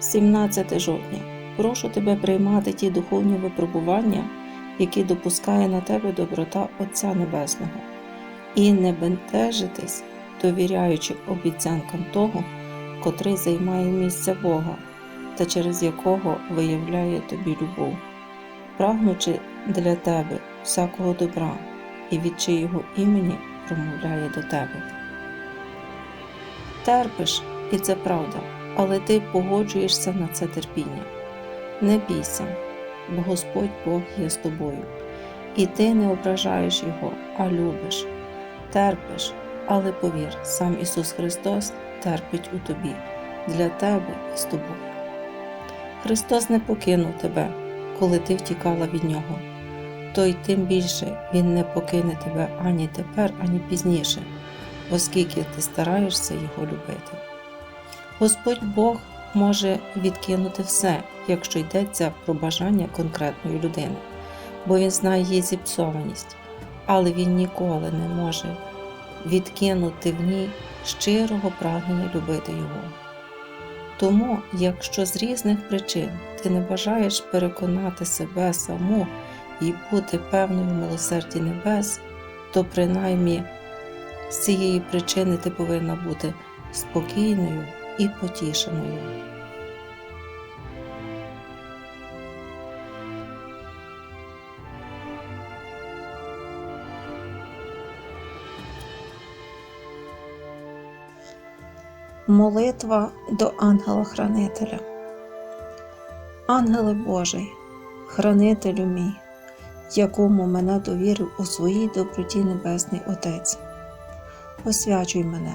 17 жовтня. Прошу тебе приймати ті духовні випробування, які допускає на тебе доброта Отця Небесного, і не бентежитись, довіряючи обіцянкам того, котрий займає місце Бога та через якого виявляє тобі любов, прагнучи для тебе всякого добра і від чиєго імені промовляє до тебе. Терпиш, і це правда, але ти погоджуєшся на це терпіння. Не бійся, бо Господь Бог є з тобою, і ти не ображаєш Його, а любиш, терпиш, але повір, сам Ісус Христос терпить у тобі, для тебе і з тобою. Христос не покинув тебе, коли ти втікала від Нього, то й тим більше Він не покине тебе ані тепер, ані пізніше, оскільки ти стараєшся Його любити. Господь Бог може відкинути все, якщо йдеться про бажання конкретної людини, бо Він знає її зіпсованість, але Він ніколи не може відкинути в ній щирого прагнення любити Його. Тому, якщо з різних причин ти не бажаєш переконати себе саму і бути певною в милосерді небес, то принаймні з цієї причини ти повинна бути спокійною і потішеною. Молитва до ангела-хранителя. Ангеле Божий, хранителю мій, якому мене довірив у своїй доброті Небесний Отець. Освячуй мене,